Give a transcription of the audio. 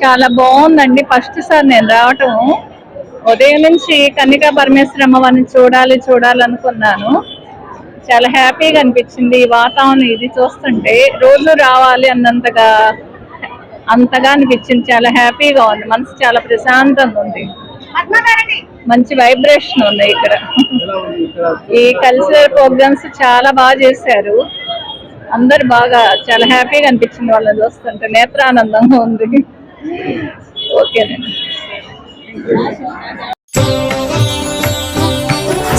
చాలా బాగుందండి. First sir నేను రావటం. ఉదయం నుంచి కన్నికా పరమేశ్వర అమ్మవారిని చూడాలి చూడాలి అనుకున్నాను. చాలా హ్యాపీగా అనిపించింది. ఈ వాతావరణం ఇది చూస్తుంటే రోజు రావాలి అన్నంతగా అంతగా అనిపించింది. చాలా హ్యాపీగా ఉంది. మనసు చాలా ప్రశాంతంగా ఉంది. మంచి వైబ్రేషన్ ఉంది ఇక్కడ. ఈ కల్చరల్ ప్రోగ్రామ్స్ చాలా బాగా చేశారు. అందరు బాగా చాలా హ్యాపీగా అనిపించింది వాళ్ళని చూస్తుంటే. నేత్రానందంగా ఉంది. ఓకేనండి.